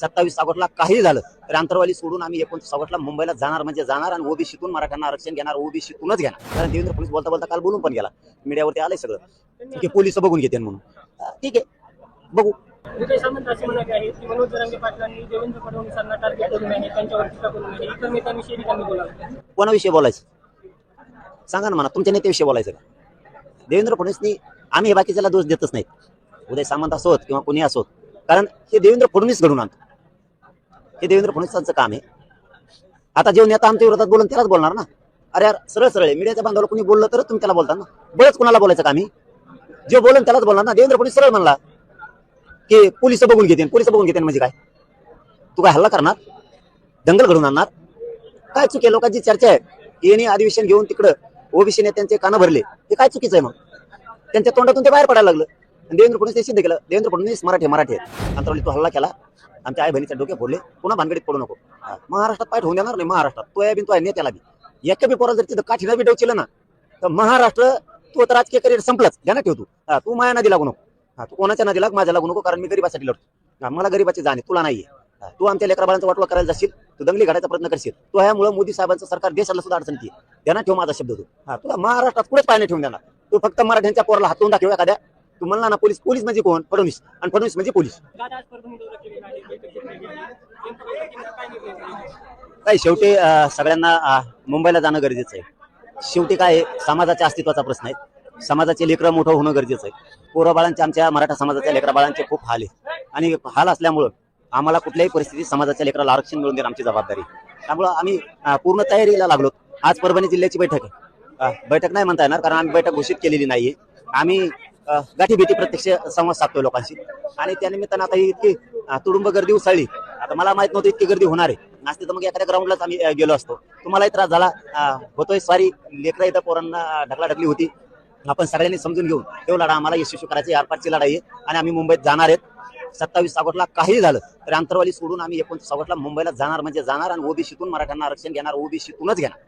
सत्तावीस ऑगस्टला काही झालं तर आंतरवाली सोडून आम्ही एकोणतीस ऑगस्टला मुंबईला जाणार म्हणजे जाणार आणि ओबीसीतून मराठ्यांना आरक्षण घेणार ओबीसीतूनच घेणार. कारण देवेंद्र फडणवीस बोलता बोलता काल बोलून पण गेला. मीडियावरती आलंय सगळं. की पोलीस बघून घेते म्हणून. ठीक आहे बघू. विजय सामंत असे म्हणाले आहेत की मनोज जरांगे पाटलांनी देवेंद्र फडणवीसांना टार्गेट करू नये त्यांच्यावर टीका करू नये. इतर नेत्यांविषयी त्यांनी बोलावं कोणाविषयी बोलायचं? सांगा ना मला तुमच्या नेत्याविषयी बोलायचं का? देवेंद्र फडणवीसनी आम्ही हे बाकीच्याला दोष देतच नाहीत. उदय सामंत असोत किंवा कोणी असोत. कारण हे देवेंद्र फडणवीस घडून आणतो हे देवेंद्र फडणवीसांचं काम आहे. आता जेव्हा नेता आमच्या विरोधात बोलून त्यालाच बोलणार ना? अरे यार सरळ सरळ आहे. मीडियाच्या बांधवाला कोणी बोललं तर तुम्ही त्याला बोलता ना? बरंच कोणाला बोलायचं काम आहे? जे बोलून त्यालाच बोलणार ना? देवेंद्र फडणवीस सरळ म्हणला की पोलीस बघून घेते पोलीस बघून घेते म्हणजे काय? तू काय हल्ला करणार? दंगल घडून आणणार? काय चुकी आहे? लोकांची चर्चा आहे. येणे अधिवेशन घेऊन तिकडं ओबीसी नेत्यांचे कानं भरले. हे काय चुकीचं आहे मग? त्यांच्या तोंडातून ते बाहेर पडायला लागलं. देवेंद्र फडणवीस ते सिद्ध केलं. देवेंद्र फडणवीस मराठी मराठी अंतरावली अंतरवली तो हल्ला केला. आमच्या आई बहिणीच्या डोके फोडले. पुन्हा भानगडीत पडू नको. महाराष्ट्रात पाय होऊन देणार नाही महाराष्ट्रात. तो आहे बिन तो आहे नेत्याला बी. एका बी पोराला जर तिथं काठीला बी डोचलं ना तर महाराष्ट्र तो तर राजकीय करिअर संपलाच. ध्यानात ठेव तू. हा, तू माया नदी लागू नको. हा, तू कोणाच्या नदी लाग माझ्या लागू नको कारण मी गरीबासाठी लढतो. मला गरीबाची जाणे तुला नाहीये. तू आमच्या लेकराबाळांचा वाटवा करायला जाशील तू दंगली घडायचा प्रयत्न करशील. तो ह्यामुळे मोदी साहेबांचं सरकार देशाला सुद्धा अडचण त्यांना ठेव माझा शब्द तू. हा तुला महाराष्ट्रात कुठेच पाय ठेवून देणार. तू फक्त मराठ्यांच्या पोराला हातून दाखव एखाद्या. तुम्हाला ना पोलीस पोलीस म्हणजे कोण? फडणवीस. आणि फडणवीस म्हणजे पोलीस. काय शेवटी सगळ्यांना मुंबईला जाणं गरजेचं आहे. शेवटी काय समाजाच्या अस्तित्वाचा प्रश्न आहे. समाजाचे लेकरं मोठं होणं गरजेचं आहे. पोराबाळांचे आमच्या मराठा समाजाच्या लेकरा बाळांचे खूप हाल आहे आणि हाल असल्यामुळं आम्हाला कुठल्याही परिस्थितीत समाजाच्या लेकराला आरक्षण मिळून देणं आमची जबाबदारी त्यामुळं आम्ही पूर्ण तयारीला लागलो. आज परभणी जिल्ह्याची बैठक आहे. बैठक नाही म्हणता येणार कारण आम्ही बैठक घोषित केलेली नाहीये. आम्ही गाठीभेटी प्रत्यक्ष संवाद साधतोय लोकांशी. आणि त्यानिमित्तानं आता ही इतकी तुडुंब गर्दी उसळली. आता मला माहीत नव्हतं इतकी गर्दी होणार आहे. नसते तर मग एखाद्या ग्राउंडलाच आम्ही गेलो असतो. तुम्हालाही त्रास झाला होतोय. स्वारी लेकरा इथं पोरांना ढकलाढकली होती. आपण सगळ्यांनी समजून घेऊन तो लढा आम्हाला यशस्वी करायची आरपारची लढाई आहे. आणि आम्ही मुंबईत जाणार आहेत. सत्तावीस ऑगस्टला काही झालं तर आंतरवाली सोडून आम्ही एकोणतीस ऑगस्टला मुंबईला जाणार म्हणजे जाणार आणि ओबीसीतून मराठ्यांना आरक्षण घेणार ओबीसीतूनच घेणार.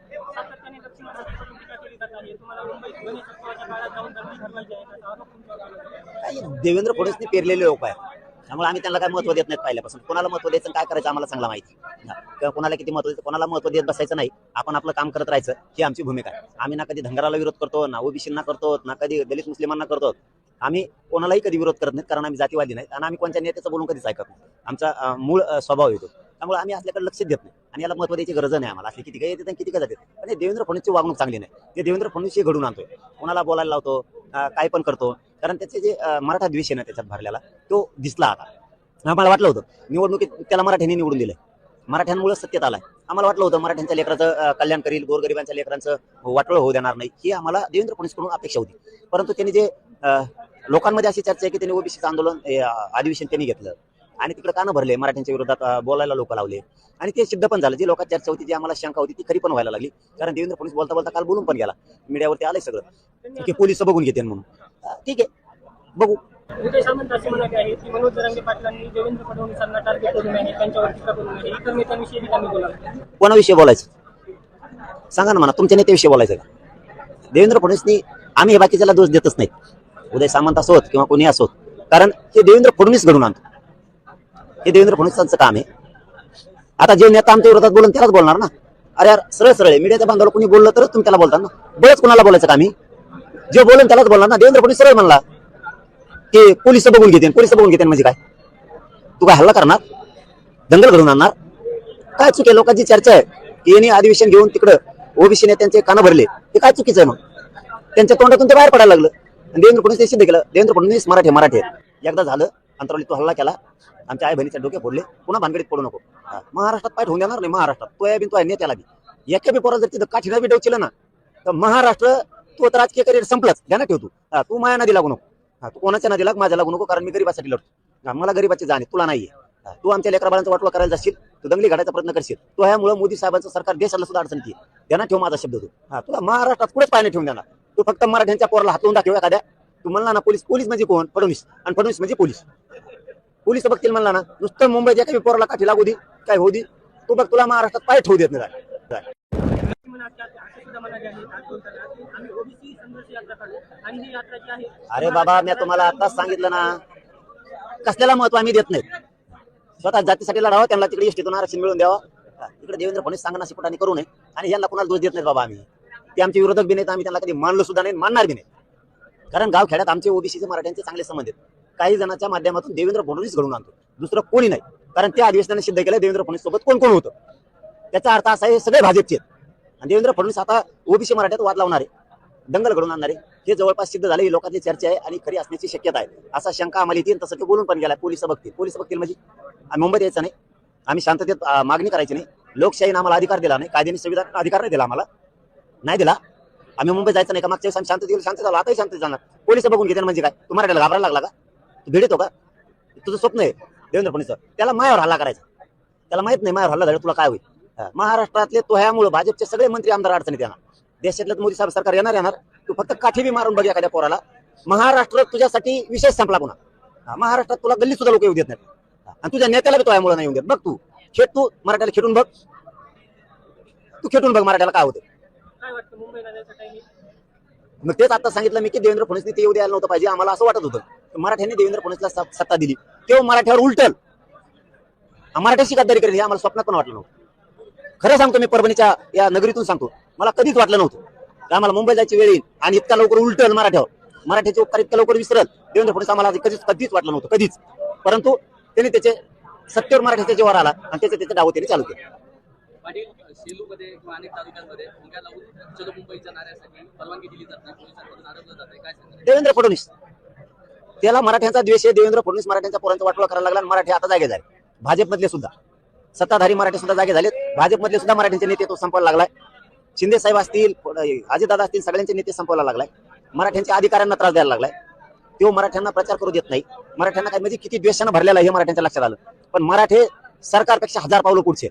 देवेंद्र फडणवीसने पेरलेले लोक आहे त्यामुळे आम्ही त्यांना काय महत्त्व देत नाही पहिल्यापासून. कोणाला महत्त्व द्यायचं काय करायचं आम्हाला चांगला माहिती. किंवा कोणाला किती महत्त्व द्यायचं कोणाला महत्त्व देत बसायचं नाही. आपण आपलं काम करत राहायचं ही आमची भूमिका आहे. आम्ही ना कधी धंगराला विरोध करतो ना ओबीसींना करतो ना कधी दलित मुस्लिमांना करतो. आम्ही कोणालाही कधी विरोध करत नाहीत कारण आम्ही जातीवादी नाहीत आणि आम्ही कोणत्या नेत्याचं बोलून कधीच ऐकत नाही. आमचा मूळ स्वभाव येतो. त्यामुळे आम्ही असल्याकडे लक्ष देत नाही. आणि याला महत्त्व द्यायची गरज नाही आम्हाला. असली किती काही येते किती काय जाते. आणि देवेंद्र फडणवीसची वागणूक चांगली नाही. ते देवेंद्र फडणवीस घडून आणतोय कोणाला बोलायला लावतो काय पण करतो कारण त्याचे जे मराठा द्वेष आहे ना त्याच्यात भरलेला तो दिसला आता. आम्हाला वाटलं होतं निवडणुकीत त्याला मराठ्यांनी निवडून दिलंय. मराठ्यांमुळे सत्तेत आलाय. आम्हाला वाटलं होतं मराठ्यांच्या लेकराचं कल्याण करील गोरगरिबांच्या लेकरांचं वाटोळ होऊ देणार नाही ही आम्हाला देवेंद्र फडणवीसकडून अपेक्षा होती. परंतु त्यांनी जे लोकांमध्ये अशी चर्चा आहे की त्यांनी ओबीसीचं आंदोलन अधिवेशन त्यांनी घेतलं. आणि तिकडे कानं भरले मराठ्यांच्या विरोधात बोलायला लोक लावले. आणि ते सिद्ध पण झालं. जी लोकांची चर्चा होती जी आम्हाला शंका होती ती खरी पण व्हायला लागली. कारण देवेंद्र फडणवीस बोलता बोलता काल बोलून पण गेला. मीडियावरती आलंय सगळं. की पोलीस बघून घेते म्हणून. ठीक आहे. बघू. विजय सामंत असे म्हणाले आहेत की मनोज जरांगे पाटलांनी देवेंद्र फडणवीसांना टार्गेट करू नये त्यांच्यावर टीका करू नये. इतर नेत्यांविषयी त्यांनी बोलावं. कोणाविषयी बोलायचं? सांगा ना मला तुमच्या नेत्याविषयी बोलायचं का? देवेंद्र फडणवीसनी आम्ही हे बाकीच्याला दोष देतच नाहीत. उदय सामंत असोत किंवा कोणी असोत. कारण हे देवेंद्र फडणवीस घडून आणतो. हे देवेंद्र फडणवीसांचं काम आहे. आता जे नेता आमच्या विरोधात बोलून त्यालाच बोलणार ना? अरे यार सरळ सरळ आहे. मीडियाच्या बांधवाला कोणी बोललं तरच तुम्ही त्याला बोलता ना? बरंच कोणाला बोलायचं काम आहे? जे बोलून त्यालाच बोलणार ना? देवेंद्र फडणवीस सरळ म्हणला की पोलीस बघून घेते पोलीस बघून घेते म्हणजे काय? तू काय हल्ला करणार? दंगल घडून आणणार? काय चुकी आहे? लोकांची चर्चा आहे. येणे अधिवेशन घेऊन तिकडं ओबीसी नेत्यांचे कानं भरले. हे काय चुकीचं आहे मग? त्यांच्या तोंडातून ते बाहेर पडायला लागलं. देवेंद्र फडणवीस ते सिद्ध केलं. देवेंद्र फडणवीस मराठी मराठी एकदा झालं अंतरावली तो हल्ला केला. आमच्या आई बहिणीच्या डोके फोडले. पुन्हा भानगडीत पडू नको. महाराष्ट्रात पाय होऊन देणार नाही महाराष्ट्रात. तो आहे बिन तो आहे नेत्याला बी. एका बी पोरा जर तिथं काठीला बी डोचलं ना तर महाराष्ट्र तू तर राजकीय करिअर संपलंच. ध्यानात ठेव तू. तू माया नदी लागू नको. हा, तू कोणाच्या नदी लाग माझ्या लागू नको कारण मी गरीबासाठी लढतो. मला गरीबाची जाणे तुला नाहीये तू आमच्या लेकराबाळांचा वाटवा करायला जाशील तू दंगली घडायचा प्रयत्न करशील. तो ह्यामुळे मोदी साहेबांचं सरकार देशाला सुद्धा अडचण की ध्यानात ठेव माझा शब्द तू. हा तुला महाराष्ट्रात कुठेच पाहिजे ठेवून देणार. तू फक्त मराठ्यांच्या पोराला हातवून दाखव एखाद्या. तू म्हणला ना पोलीस पोलीस म्हणजे कोण? फडणवीस. आणि फडणवीस म्हणजे पोलीस. पोलीस बघतील म्हणला ना नुसतं मुंबईच्या काही पोराला काठी लागू दे काय होऊ दे. तू बघ तुला महाराष्ट्रात पाय ठेवू देत नाही. जाय. अरे बाबा मी तुम्हाला आताच सांगितलं ना कसल्याला महत्त्व आम्ही देत नाही. स्वतः जातीसाठी लढावं त्यांना तिकडे एसटीतून आरक्षण मिळून द्यावं. इकडे देवेंद्र फडणवीस सांगणं शिपटाने करू नये. आणि यांना कोणाला दोष देत नाही बाबा आम्ही. ते आमचे विरोधक बी नाहीत आम्ही त्यांना कधी मानलो सुद्धा नाही मानणार बी नाही. कारण गावखेड्यात आमचे ओबीसीचे मराठ्यांचे चांगले संबंध आहेत. काही जणांच्या माध्यमातून देवेंद्र फडणवीस घडून आणतो. दुसरं कोणी नाही. कारण त्या अधिवेशनाने सिद्ध केलं देवेंद्र फडणवीस सोबत कोण कोण होतं? त्याचा अर्थ असा आहे हे सगळे भाजपचे आहेत. आणि देवेंद्र फडणवीस आता ओबीसी मराठ्यात वाद लावणारे दंगल घडून आणणारे हे जवळपास सिद्ध झाले ही लोकांची चर्चा आहे आणि खरी असण्याची शक्यता आहे. असा शंका आम्हाला येते तसं ते बोलून पण गेला पोलीस बघतील. पोलीस बघतील म्हणजे? आम्ही मुंबईत यायचं नाही. आम्ही शांततेत मागणी करायची नाही. लोकशाहीने आम्हाला अधिकार दिला नाही. कायद्याने संविधान अधिकार नाही दिला आम्हाला. नाही दिला. आम्ही मुंबईत जायचं नाही का? मागच्या वेळेस आम्ही शांत दिलं शांत झालो. आताही शांत जाणार पोलीस बघून घेते म्हणजे काय? तुम्हाला घाबरायला लागला का? तू भेट येतो का? तुझं स्वप्न आहे देवेंद्र फडणवीस त्याला मायावर हल्ला करायचा. त्याला माहीत नाही मायावर हल्ला झाला तुला काय होईल. हा, महाराष्ट्रातले तो ह्यामुळे भाजपचे सगळे मंत्री आमदार अडचणीत येणार. देशातलं मोदी साहेब सरकार येणार येणार. तू फक्त काठी बी मारून बघ एखाद्या पोराला. महाराष्ट्र तुझ्यासाठी विशेष संपला पुन्हा. हा, महाराष्ट्रात तुला गल्ली सुद्धा लोक येऊ देत नाहीत. हा, आणि तुझ्या नेत्याला बी तो यामुळे नाही येऊ देत. बघ तू. खेट तू मराठ्याला खेटून बघ. तू खेटून बघ मराठ्याला काय होते काय वाटतं मुंबईला जायचं टाइमिंग मग तेच आता सांगितलं मी की देवेंद्र फडणवीसने ते येऊ द्यायला नव्हतं पाहिजे. आम्हाला असं वाटत होतं. मराठ्यांनी देवेंद्र फडणवीसला सत- सत्ता दिली. तेव्हा मराठ्यावर उलटल. मराठ्याशी गद्दारी करेल हे आम्हाला स्वप्नात पण वाटलं नव्हतं. खरं सांगतो मी परभणीच्या या नगरीतून सांगतो. मला कधीच वाटलं नव्हतं. की आम्हाला मुंबई जायची वेळ येईल आणि इतका लवकर उलटल मराठ्यावर. मराठ्याचे उपकार इतका लवकर विसरल. देवेंद्र फडणवीस आम्हाला कधीच कधीच वाटलं नव्हतं. कधीच. परंतु त्यांनी त्याचे सत्तेवर मराठ्याच्या जेव्हा आला आणि त्याचे त्याचे डाव त्यांनी चालू केले. पाटील सेलूमध्ये किंवा अनेक तालुक्यांमध्ये भूमिका लावून चलो मुंबईच्या नाऱ्यासाठी परवानगी दिली जात नाही पोलिसांकडून अडवलं जात आहे काय सांगणार? देवेंद्र फडणवीस. त्याला मराठ्यांचा द्वेष आहे. देवेंद्र फडणवीस मराठ्यांच्या पोरांचा वाटोळा करायला लागला आणि मराठी आता जागे झाले. भाजपमधले सुद्धा. सत्ताधारी मराठी सुद्धा जागे झालेत. भाजपमधले सुद्धा मराठ्यांचे नेते तो संपवायला लागलाय. शिंदे साहेब असतील अजितदादा असतील सगळ्यांचे नेते संपवायला लागलाय. मराठ्यांच्या अधिकाऱ्यांना त्रास द्यायला लागलाय. तो मराठ्यांना प्रचार करू देत नाही. मराठ्यांना काय म्हणजे किती द्वेषानं भरलेला हे मराठ्यांच्या लक्षात आलं. पण मराठे सरकारपेक्षा हजार पावलं पुढचे.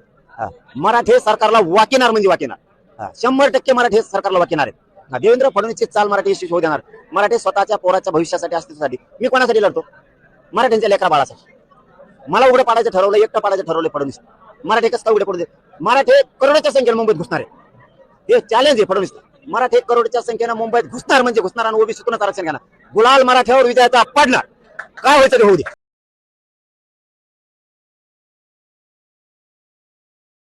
मराठे सरकारला वाकिनार म्हणजे वाकिनार. शंभर टक्के मराठे सरकारला वाकिनार आहेत. देवेंद्र फडणवीसची चाल मराठी यशस्वी होऊ देणार. मराठी स्वतःच्या पोराच्या भविष्यासाठी अस्तित्वासाठी. मी कोणासाठी लढतो? मराठ्यांच्या लेकरा बाळासाठी. मला उघडे पाडायचं ठरवलं एकटं पाडायचं ठरवलं फडणवीस. मराठी कसं उघडे पडू दे मराठी करोडच्या संख्येने मुंबईत घुसणार आहे. हे चॅलेंज आहे फडणवीस मराठी करोडच्या संख्येनं मुंबईत घुसणार म्हणजे घुसणार आणि ओबीसीतूनच आरक्षण घेणार? गुलाल मराठ्यावर विजयाचा पडणार. काय व्हायचं होऊ दे.